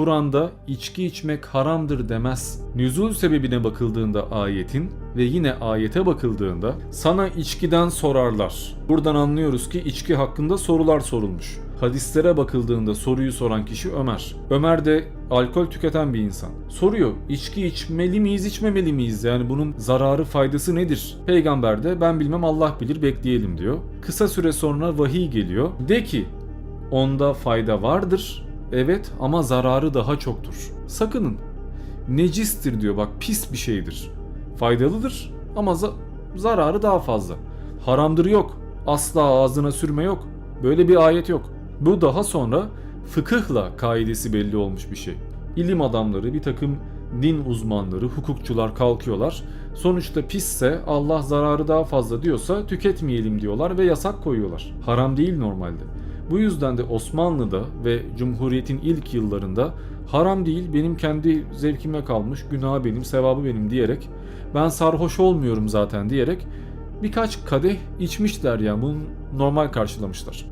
Kur'an'da içki içmek haramdır demez. Nüzul sebebine bakıldığında ayetin ve yine ayete bakıldığında sana içkiden sorarlar. Buradan anlıyoruz ki içki hakkında sorular sorulmuş. Hadislere bakıldığında soruyu soran kişi Ömer. Ömer de alkol tüketen bir insan. Soruyor içki içmeli miyiz içmemeli miyiz yani bunun zararı faydası nedir? Peygamber de ben bilmem Allah bilir bekleyelim diyor. Kısa süre sonra vahiy geliyor. De ki onda fayda vardır evet ama zararı daha çoktur. Sakının necistir diyor bak pis bir şeydir. Faydalıdır ama za- zararı daha fazla. Haramdır yok. Asla ağzına sürme yok. Böyle bir ayet yok. Bu daha sonra fıkıhla kaidesi belli olmuş bir şey. İlim adamları, bir takım din uzmanları, hukukçular kalkıyorlar. Sonuçta pisse Allah zararı daha fazla diyorsa tüketmeyelim diyorlar ve yasak koyuyorlar. Haram değil normalde. Bu yüzden de Osmanlı'da ve Cumhuriyet'in ilk yıllarında haram değil benim kendi zevkime kalmış, günah benim, sevabı benim diyerek ben sarhoş olmuyorum zaten diyerek birkaç kadeh içmişler yani bunu normal karşılamışlar.